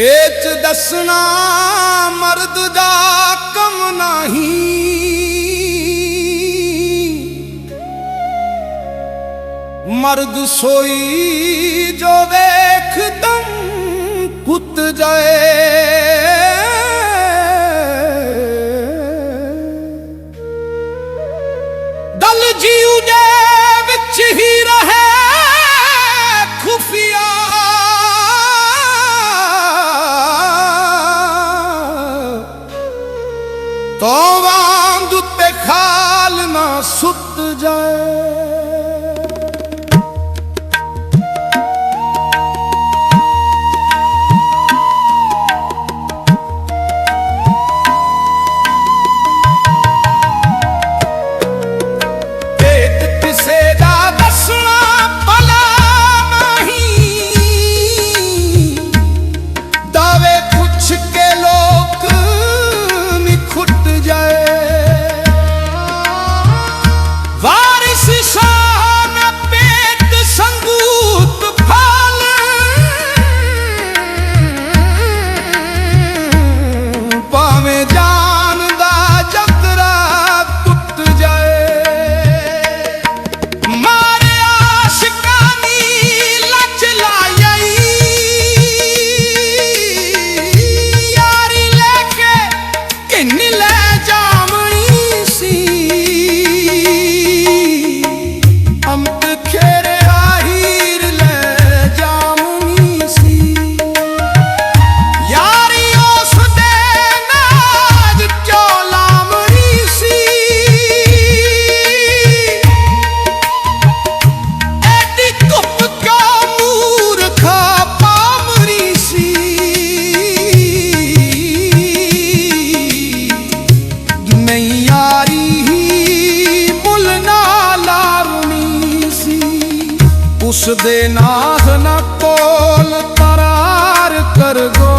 ਪੇਚ ਦੱਸਣਾ ਮਰਦ ਦਾ ਕੰਮ ਨਹੀਂ। ਮਰਦ ਸੋਈ ਜੋ ਵੇਖ ਦਮ ਕੁੱਤ ਜਾਏ। go.